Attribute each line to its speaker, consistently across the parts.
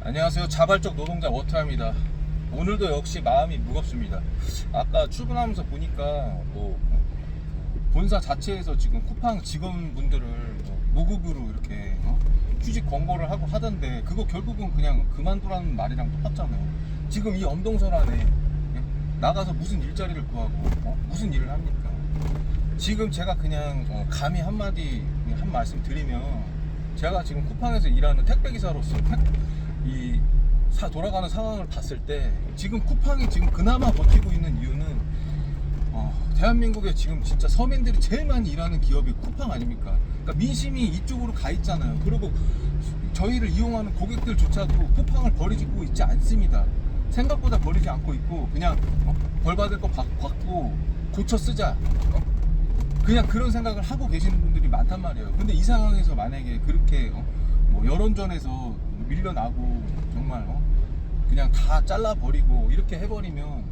Speaker 1: 안녕하세요. 자발적 노동자 워터입니다. 오늘도 역시 마음이 무겁습니다. 아까 출근하면서 보니까 뭐 본사 자체에서 지금 쿠팡 직원분들을 뭐 무급으로 이렇게 어? 휴직 권고를 하고 하던데 그거 결국은 그냥 그만두라는 말이랑 똑같잖아요. 지금 이 엄동설 안에 예? 나가서 무슨 일자리를 구하고 어? 무슨 일을 합니까? 지금 제가 그냥 어, 감히 한마디 한 말씀 드리면 제가 지금 쿠팡에서 일하는 택배 기사로서 택, 이 사, 돌아가는 상황을 봤을 때 지금 쿠팡이 지금 그나마 버티고 있는 이유는 어, 대한민국에 지금 진짜 서민들이 제일 많이 일하는 기업이 쿠팡 아닙니까? 그러니까 민심이 이쪽으로 가 있잖아요. 그리고 저희를 이용하는 고객들조차도 쿠팡을 버리고 있지 않습니다. 생각보다 버리지 않고 있고 그냥 어, 벌 받을 거 받, 받고 고쳐 쓰자. 어? 그냥 그런 생각을 하고 계시는 분들이 많단 말이에요. 근데 이 상황에서 만약에 그렇게 어, 뭐 여론전에서 밀려나고 정말 어, 그냥 다 잘라버리고 이렇게 해버리면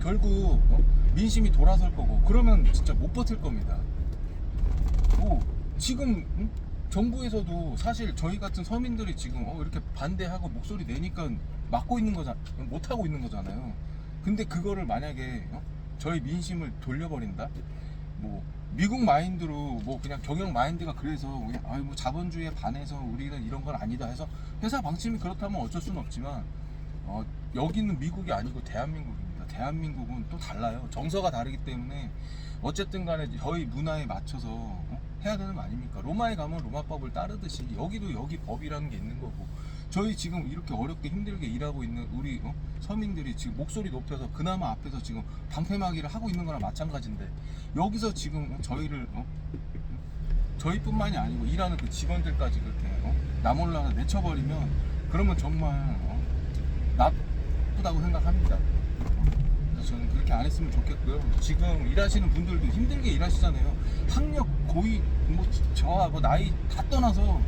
Speaker 1: 결국 어, 민심이 돌아설 거고 그러면 진짜 못 버틸 겁니다. 뭐 지금 응? 정부에서도 사실 저희 같은 서민들이 지금 어, 이렇게 반대하고 목소리 내니까 막고 있는 거잖아 못 하고 있는 거잖아요. 근데 그거를 만약에 어? 저희 민심을 돌려버린다. 뭐 미국 마인드로 뭐 그냥 경영 마인드가 그래서 그냥 아유 뭐 자본주의에 반해서 우리는 이런 건 아니다 해서 회사 방침이 그렇다면 어쩔 수는 없지만 어, 여기는 미국이 아니고 대한민국입니다. 대한민국은 또 달라요. 정서가 다르기 때문에 어쨌든 간에 저희 문화에 맞춰서 어? 해야 되는 거 아닙니까? 로마에 가면 로마법을 따르듯이 여기도 여기 법이라는 게 있는 거고 저희 지금 이렇게 어렵게 힘들게 일하고 있는 우리 어? 서민들이 지금 목소리 높여서 그나마 앞에서 지금 방패막이를 하고 있는 거랑 마찬가지인데 여기서 지금 저희를 어? 저희뿐만이 아니고 일하는 그 직원들까지 그렇게 어? 나몰라라 내쳐버리면 그러면 정말 어? 나쁘다고 생각합니다. 저는 그렇게 안 했으면 좋겠고요. 지금 일하시는 분들도 힘들게 일하시잖아요. 학력, 고위, 뭐 저와 뭐 나이 다 떠나서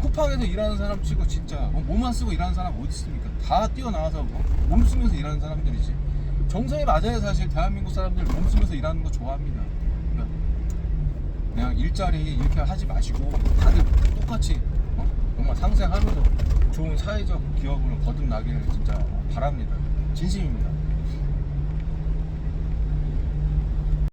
Speaker 1: 쿠팡에서 일하는 사람 치고 진짜 어, 몸만 쓰고 일하는 사람 어디 있습니까? 다 뛰어나와서 뭐, 몸 쓰면서 일하는 사람들이지. 정성이 맞아요 사실 대한민국 사람들 몸 쓰면서 일하는 거 좋아합니다. 그러니까 그냥 일자리 이렇게 하지 마시고 다들 똑같이 어? 정말 상생하면서 좋은 사회적 기업으로 거듭나기를 진짜 바랍니다. 진심입니다.